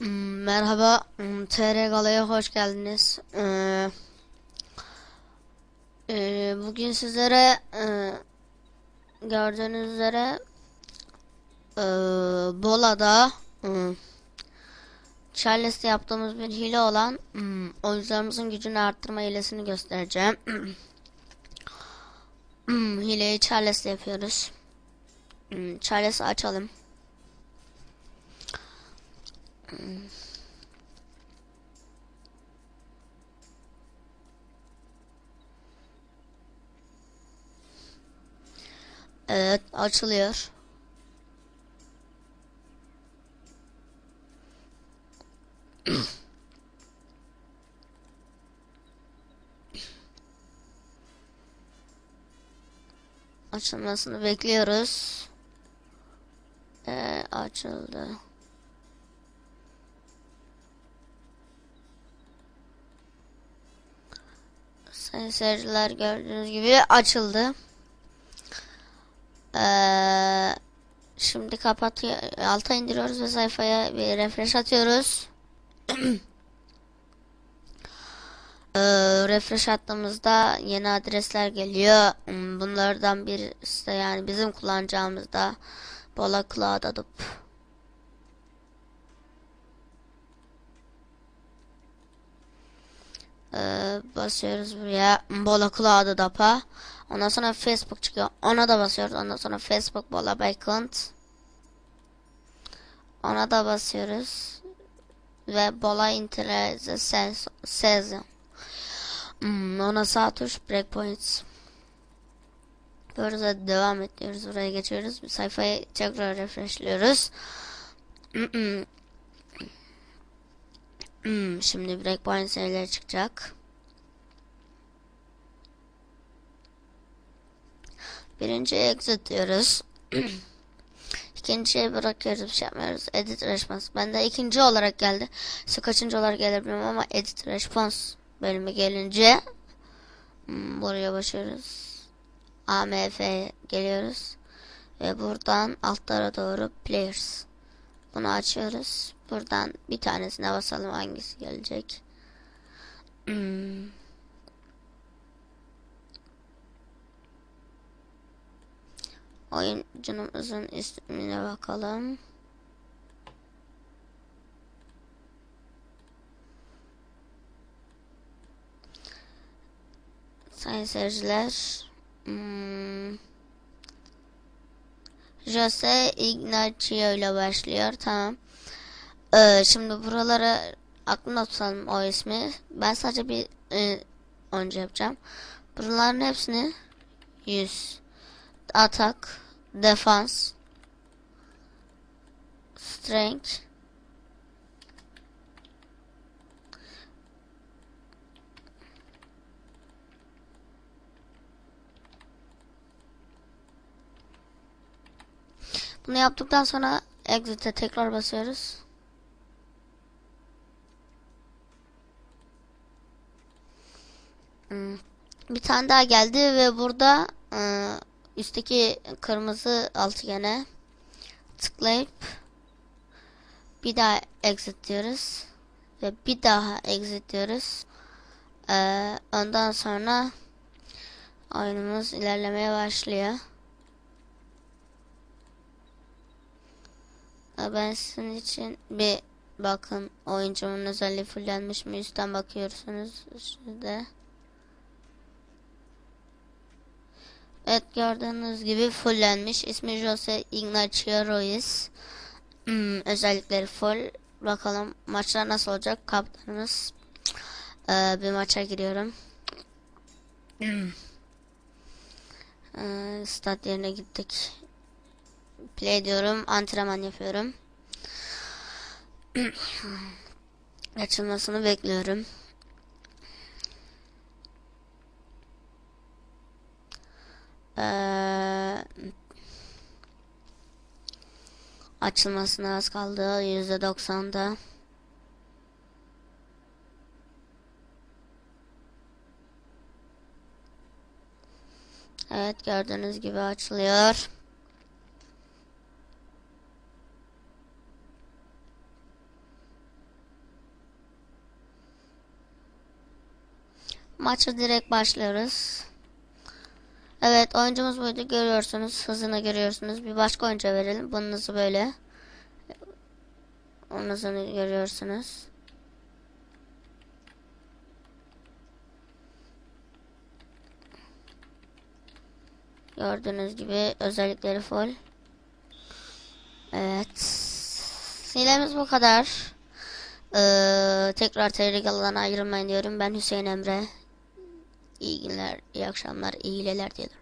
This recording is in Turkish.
Hmm, Merhaba, hmm, TR Gala'ya hoş geldiniz. Ee, e, bugün sizlere e, gördüğünüz üzere e, Bola'da hmm, Charles'te yaptığımız bir hile olan oyuncularımızın gücünü arttırma hilesini göstereceğim. Hileyi Charles'te yapıyoruz. Charles'i açalım. Evet, açılıyor. Açılmasını bekliyoruz. Ee, açıldı. Sayın seyirciler gördüğünüz gibi açıldı. Ee, şimdi kapatıyor, alta indiriyoruz ve sayfaya bir refresh atıyoruz. Ee, refresh attığımızda yeni adresler geliyor. Hmm, Bunlardan birisi de yani bizim kullanacağımız da Bola Cloud Adobe. Ee, basıyoruz buraya Bola Cloud Adobe'a. Ondan sonra Facebook çıkıyor. Ona da basıyoruz. Ondan sonra Facebook Bola Backend. Ona da basıyoruz. Ve Bola Internet Sezon. Hmm, ona sağ tuş breakpoints. Böyle devam ediyoruz. Buraya geçiyoruz. Sayfayı tekrar refreshliyoruz. Hmm, şimdi breakpoint sayıları çıkacak. Birinci exit diyoruz. İkinciye bırakıyoruz bir şey yapmıyoruz. Edit response. Ben de ikinci olarak geldi. Size kaçıncı olarak gelir bilmiyorum ama edit response bölümü gelince hmm, buraya başlıyoruz. AMF geliyoruz. Ve buradan altlara doğru players. Bunu açıyoruz. Buradan bir tanesine basalım hangisi gelecek. Hmm. Oyuncumuzun ismine bakalım. Sayın seyirciler. Hmm. Jose Ignacio ile başlıyor. Tamam. Ee, şimdi buralara aklımda tutalım o ismi. Ben sadece bir e, önce yapacağım. Buraların hepsini 100 atak, defans, strength, Bunu yaptıktan sonra exit'e tekrar basıyoruz. Hmm. Bir tane daha geldi ve burada ıı, üstteki kırmızı altıgene tıklayıp bir daha exit diyoruz ve bir daha exit diyoruz. Ee, ondan sonra oyunumuz ilerlemeye başlıyor. Ben sizin için bir bakın oyuncumun özelliği fullenmiş mi üstten bakıyorsunuz şurada. Evet gördüğünüz gibi fullenmiş. İsmi Jose Ignacio Ruiz. Hmm, özellikleri full. Bakalım maçlar nasıl olacak? Kaptanımız. Ee, bir maça giriyorum. ee, stat yerine gittik. Play diyorum. Antrenman yapıyorum. Açılmasını bekliyorum. Ee, açılmasına az kaldı. Yüzde doksanda. Evet gördüğünüz gibi açılıyor. Maçı direkt başlıyoruz. Evet oyuncumuz buydu görüyorsunuz. Hızını görüyorsunuz. Bir başka oyuncuya verelim. Bunun hızı böyle. Onun hızını görüyorsunuz. Gördüğünüz gibi özellikleri full. Evet. Hilemiz bu kadar. Ee, tekrar Telegala'dan ayrılmayın diyorum. Ben Hüseyin Emre. İyi günler, iyi akşamlar, iyi geceler diyelim.